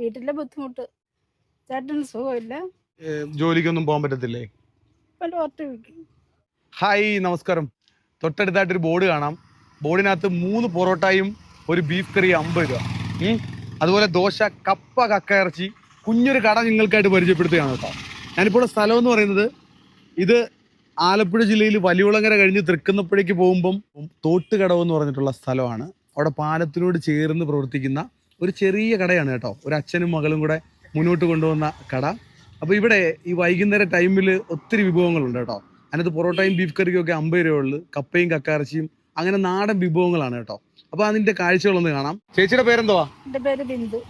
വീട്ടിലെ ബുദ്ധിമുട്ട്. ചേട്ടന് സുഖമില്ല. ജോലിക്കൊന്നും പോകാൻ പറ്റത്തില്ലേ? ഹായ് നമസ്കാരം. തൊട്ടടുത്തായിട്ടൊരു ബോർഡ് കാണാം. ബോർഡിനകത്ത് മൂന്ന് പൊറോട്ടയും ഒരു ബീഫ് കറി അമ്പത് രൂപ. അതുപോലെ ദോശ കപ്പ കക്ക ഇറച്ചി കുഞ്ഞൊരു കട നിങ്ങൾക്കായിട്ട് പരിചയപ്പെടുത്തുകയാണ് കേട്ടോ. ഞാനിപ്പോൾ സ്ഥലം എന്ന് പറയുന്നത് ഇത് ആലപ്പുഴ ജില്ലയിൽ വലിയുളങ്ങര കഴിഞ്ഞ് തൃക്കുന്നപ്പുഴയ്ക്ക് പോകുമ്പം തോട്ടുകടവ് എന്ന് പറഞ്ഞിട്ടുള്ള സ്ഥലമാണ്. അവിടെ പാലത്തിനോട് ചേർന്ന് പ്രവർത്തിക്കുന്ന ഒരു ചെറിയ കടയാണ് കേട്ടോ. ഒരു അച്ഛനും മകളും കൂടെ മുന്നോട്ട് കൊണ്ടുവന്ന കട. അപ്പോൾ ഇവിടെ ഈ വൈകുന്നേര ടൈമിൽ ഒത്തിരി വിഭവങ്ങളുണ്ട് കേട്ടോ. അതിനകത്ത് പൊറോട്ടയും ബീഫ് കറിയും ഒക്കെ അമ്പത് രൂപയുള്ളൂ കപ്പയും കക്കാറച്ചിയും അങ്ങനെ നാടൻ വിഭവങ്ങളാണ് കേട്ടോ. അപ്പൊ അതിന്റെ കാഴ്ചകളൊന്ന് കാണാം. ചേച്ചിയുടെ പേരെന്തുവാ? എന്റെ പേര് ബിന്ദു.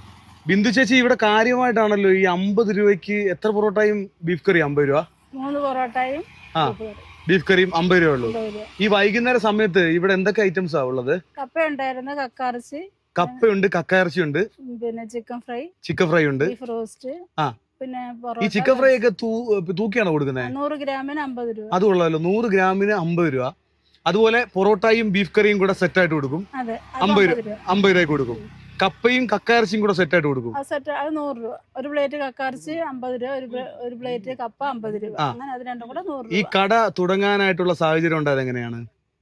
ബിന്ദു ചേച്ചി ഇവിടെ കാര്യമായിട്ടാണല്ലോ ഈ അമ്പത് രൂപയ്ക്ക് എത്ര പൊറോട്ടയും ബീഫ് കറിയും അമ്പത് രൂപ? മൂന്ന് പൊറോട്ടയും ആ. ബീഫ് കറി. ബീഫ് കറിയും അമ്പത് രൂപ ഉള്ളൂ. ഈ വൈകുന്നേര സമയത്ത് ഇവിടെ എന്തൊക്കെ ഐറ്റംസ് ആ ഉള്ളത്? കപ്പ ഉണ്ടായിരുന്നു കക്കാറച്ചി കപ്പയുണ്ട് കക്കയിറച്ചിയുണ്ട്. പിന്നെ ചിക്കൻ ഫ്രൈ ചിക്കൻ ഫ്രൈ ഉണ്ട്. റോസ്റ്റ് ആ. പിന്നെ ഈ ചിക്കൻ ഫ്രൈ ഒക്കെ തൂക്കിയാണോ കൊടുക്കുന്നത് നൂറ് ഗ്രാമിന് അമ്പത് രൂപ. അത് കൊള്ളാമല്ലോ നൂറ് ഗ്രാമിന് അമ്പത് രൂപ. അതുപോലെ പൊറോട്ടയും ബീഫ് കറിയും കൂടെ സെറ്റ് ആയിട്ട് കൊടുക്കും. അമ്പത് രൂപ. അമ്പത് രൂപയ്ക്ക് കൊടുക്കും. കപ്പയും കക്കയിറച്ചിയും കൂടെ സെറ്റ് ആയിട്ട് കൊടുക്കും. സെറ്റ് അത് നൂറ് രൂപ. ഒരു പ്ലേറ്റ് കക്കയിറച്ചി അമ്പത് രൂപ ഒരു പ്ലേറ്റ് കപ്പ അമ്പത് രൂപ. അങ്ങനെ അത് രണ്ടും കൂടെ നൂറ് ഈ കട തുടങ്ങാനായിട്ടുള്ള സാഹചര്യം ഉണ്ടായത് എങ്ങനെയാണ്?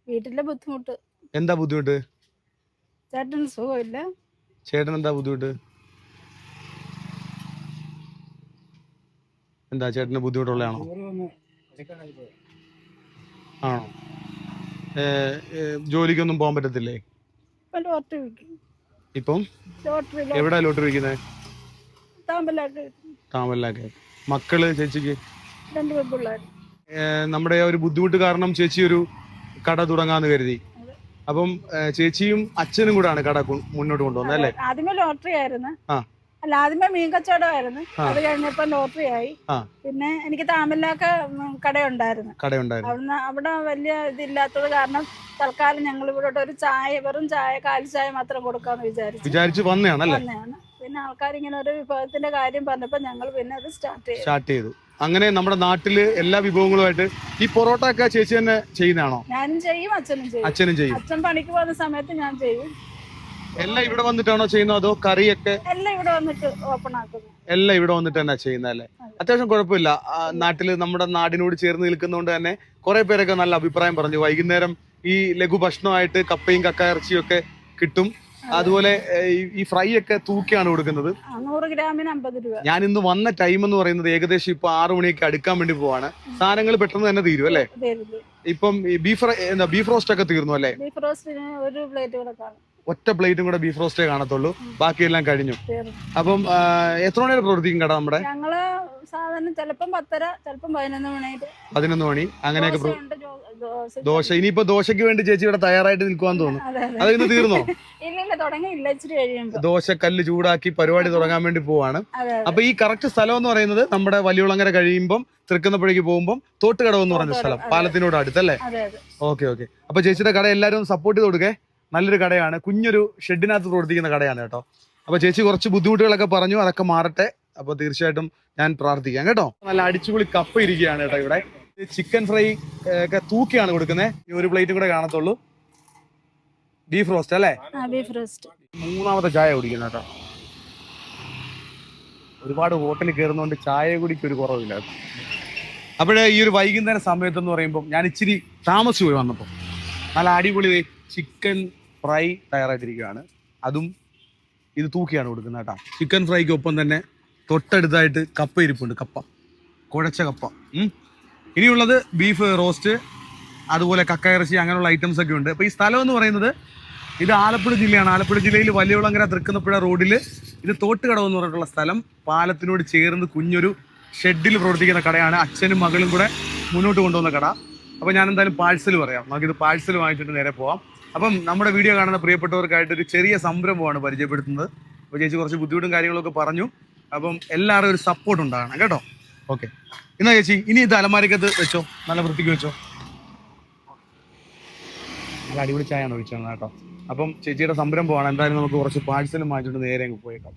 വീട്ടിലെ ബുദ്ധിമുട്ട്. എന്താ ബുദ്ധിമുട്ട്? ചേട്ടന് സുഖമില്ല. ചേട്ടൻ എന്താ ബുദ്ധിമുട്ട്? എന്താ ചേട്ടന് ബുദ്ധിമുട്ടുള്ളതാണോ? ആണോ? ജോലിക്കൊന്നും പോകാൻ പറ്റത്തില്ലേ? ഇപ്പം എവിടാ ലോട്ടറി താമ്പലാട്ട് താമരലാക്കെ മക്കൾ ചേച്ചിക്ക്? നമ്മുടെ ഒരു ബുദ്ധിമുട്ട് കാരണം ചേച്ചി ഒരു കട തുടങ്ങാന്ന് കരുതി. അപ്പം ചേച്ചിയും അച്ഛനും കൂടാണ് കട മുന്നോട്ട് കൊണ്ടുവന്നത് അല്ലേ? ആദ്യമേ ലോട്ടറി ആയിരുന്നു. അല്ല ആദ്യമേ മീൻ കച്ചവടമായിരുന്നു. അത് കഴിഞ്ഞപ്പോ ലോട്ടറി ആയി പിന്നെ എനിക്ക് താമല്ലാക്ക കടയുണ്ടായിരുന്നു. കടയുണ്ടായിരുന്നു. അവിടുന്ന് അവിടെ വലിയ ഇതില്ലാത്തത് കാരണം തൽക്കാലം ഞങ്ങൾ ഇവിടോട്ട് ഒരു ചായ വെറും ചായ കാൽ ചായ മാത്രം കൊടുക്കാന്ന് വിചാരിച്ചു. വിചാരിച്ചു വന്നതാണല്ലേ? ആൾക്കാർ ഇങ്ങനെ ഒരു വിഭവത്തിന്റെ കാര്യം പറഞ്ഞപ്പോ ഞങ്ങൾ പിന്നെ അത് സ്റ്റാർട്ട് ചെയ്തു. സ്റ്റാർട്ട് ചെയ്തു. അങ്ങനെ നമ്മുടെ നാട്ടിൽ എല്ലാ വിഭവങ്ങളുമായിട്ട് ഈ പൊറോട്ട ഒക്കെ ചേച്ചി തന്നെ ചെയ്യുന്നതാണോ? ഞാനും ചെയ്യും അച്ഛനും ചെയ്യും. അച്ഛനും ചെയ്യും. അച്ഛൻ പണിക്ക് പോകുന്ന സമയത്ത് ഞാൻ ചെയ്യും. എല്ലാം ഇവിടെ വന്നിട്ടാണോ ചെയ്യുന്നത് അതോ കറിയൊക്കെ? എല്ലാം ഇവിടെ വന്നിട്ട് ഓപ്പൺ ആക്കുന്നു. എല്ലാം ഇവിടെ വന്നിട്ട് തന്നെ ചെയ്യുന്നത് അല്ലേ? അത്യാവശ്യം കുഴപ്പമില്ല. ആ, നാട്ടിൽ നമ്മുടെ നാടിനോട് ചേർന്ന് നിൽക്കുന്നതുകൊണ്ട് തന്നെ കുറെ പേരൊക്കെ നല്ല അഭിപ്രായം പറഞ്ഞു. വൈകുന്നേരം ഈ ലഘു ഭക്ഷണമായിട്ട് കപ്പയും കക്കയിറച്ചിയും ഒക്കെ കിട്ടും. അതുപോലെ ഈ- ഫ്രൈ ഒക്കെ തൂക്കിയാണ് കൊടുക്കുന്നത്. ആ, നൂറ് ഗ്രാമിന് അമ്പത് രൂപ. ഞാൻ ഇന്ന് വന്ന ടൈം എന്ന് പറയുന്നത് ഏകദേശം ഇപ്പൊ ആറു മണിയൊക്കെ അടുക്കാൻ വേണ്ടി പോവാണ്. സാധനങ്ങൾ പെട്ടെന്ന് തന്നെ തീരും അല്ലേ? ഇപ്പം ബീഫ് എന്താ ബീഫ് റോസ്റ്റ് ഒക്കെ തീർന്നു അല്ലേ? ബീഫ് റോസ്റ്റിന് ഒരു പ്ലേറ്റ് കൂടെ കാണും. ഒറ്റ പ്ലേറ്റും കൂടെ ബീഫ് റോസ്റ്റേ കാണത്തുള്ളൂ. ബാക്കിയെല്ലാം കഴിഞ്ഞു. അപ്പം എത്ര മണി വരെ പ്രവർത്തിക്കും കട നമ്മുടെ? ഞങ്ങൾ സാധാരണ ചിലപ്പം പത്തര ചിലപ്പം പതിനൊന്ന് മണിയായിട്ട് പതിനൊന്ന് മണി. അങ്ങനെയൊക്കെ ദോശ. ഇനിയിപ്പോ ദോശയ്ക്ക് വേണ്ടി ചേച്ചി ഇവിടെ തയ്യാറായിട്ട് നിൽക്കുവാന്ന് തോന്നുന്നു. അതെ ഇന്ന് തീർന്നോ? ദോശ കല്ല് ദോശക്കല്ല് ചൂടാക്കി പരിപാടി തുടങ്ങാൻ വേണ്ടി പോവാണ്. അപ്പൊ ഈ കറക്റ്റ് സ്ഥലം എന്ന് പറയുന്നത് നമ്മുടെ വലിയുളങ്ങര കഴിയുമ്പം തൃക്കുന്നപ്പുഴയ്ക്ക് പോകുമ്പോൾ തോട്ടുകടവ് എന്ന് പറഞ്ഞ സ്ഥലം. പാലത്തിനോട് അടുത്തല്ലേ? Okay okay. അപ്പൊ ചേച്ചിയുടെ കട എല്ലാരും സപ്പോർട്ട് ചെയ്ത് കൊടുക്കേ. നല്ലൊരു കടയാണ്. കുഞ്ഞൊരു ഷെഡിനകത്ത് പ്രവർത്തിക്കുന്ന കടയാണ് കേട്ടോ. അപ്പൊ ചേച്ചി കുറച്ച് ബുദ്ധിമുട്ടുകളൊക്കെ പറഞ്ഞു അതൊക്കെ മാറട്ടെ. അപ്പൊ തീർച്ചയായിട്ടും ഞാൻ പ്രാർത്ഥിക്കാം കേട്ടോ. നല്ല അടിച്ചുപൊളി കപ്പ് ഇരിക്കുകയാണ് കേട്ടോ ഇവിടെ. ചിക്കൻ ഫ്രൈ ഒക്കെ തൂക്കിയാണ് കൊടുക്കുന്നത് ഒരു പ്ലേറ്റും കൂടെ കാണത്തുള്ളൂ. ബീഫ് റോസ്റ്റ് അല്ലേ? മൂന്നാമത്തെ ചായ കുടിക്കുന്ന കേട്ടോ. ഒരുപാട് ഹോട്ടലിൽ കയറുന്നതുകൊണ്ട് ചായ കുടിക്ക് ഒരു കുറവില്ല. അപ്പോഴേ ഈ ഒരു വൈകുന്നേര സമയത്ത് എന്ന് പറയുമ്പോൾ ഞാൻ ഇച്ചിരി താമസിച്ചു പോയി വന്നപ്പോൾ നല്ല അടിപൊളി ചിക്കൻ ഫ്രൈ തയ്യാറായിട്ടിരിക്കുകയാണ്. അതും ഇത് തൂക്കിയാണ് കൊടുക്കുന്നത് കേട്ടോ. ചിക്കൻ ഫ്രൈക്ക് ഒപ്പം തന്നെ തൊട്ടടുത്തായിട്ട് കപ്പ ഇരിപ്പുണ്ട് കപ്പ. കുഴച്ച കപ്പ. ഇനിയുള്ളത് ബീഫ് റോസ്റ്റ് അതുപോലെ കക്കയിറച്ചി അങ്ങനെയുള്ള ഐറ്റംസ് ഒക്കെ ഉണ്ട്. അപ്പോൾ ഈ സ്ഥലം എന്ന് പറയുന്നത് ഇത് ആലപ്പുഴ ജില്ലയാണ്. ആലപ്പുഴ ജില്ലയിൽ വലിയകുളങ്ങര തൃക്കുന്നപ്പുഴ റോഡിൽ ഇത് തോട്ടുകടവ് എന്ന് പറഞ്ഞിട്ടുള്ള സ്ഥലം. പാലത്തിനോട് ചേർന്ന് കുഞ്ഞൊരു ഷെഡിൽ പ്രവർത്തിക്കുന്ന കടയാണ്. അച്ഛനും മകളും കൂടെ മുന്നോട്ട് കൊണ്ടുവന്ന കട. അപ്പോൾ ഞാൻ എന്തായാലും പാഴ്സൽ പറയാം. നമുക്കിത് പാഴ്സൽ വാങ്ങിച്ചിട്ട് നേരെ പോവാം. അപ്പം നമ്മുടെ വീഡിയോ കാണുന്ന പ്രിയപ്പെട്ടവർക്കായിട്ട് ഒരു ചെറിയ സംരംഭമാണ് പരിചയപ്പെടുത്തുന്നത്. അപ്പോൾ ചേച്ചി കുറച്ച് ബുദ്ധിമുട്ടും കാര്യങ്ങളൊക്കെ പറഞ്ഞു. അപ്പം എല്ലാവരും ഒരു സപ്പോർട്ട് ഉണ്ടാകണം കേട്ടോ? ഓക്കെ എന്നാ ചേച്ചി ഇനി ഇത് അലമാരിക്കത്ത് വെച്ചോ? നല്ല വൃത്തിക്ക് വെച്ചോ? നല്ല അടിപൊളി ചായയാണ് ഒഴിച്ചാണ് കേട്ടോ. അപ്പം ചേച്ചിയുടെ സംരംഭമാണ്. എന്തായാലും നമുക്ക് കുറച്ച് പാഴ്സലും വാങ്ങിച്ചിട്ട് നേരെ അങ്ങ് പോയേക്കാം.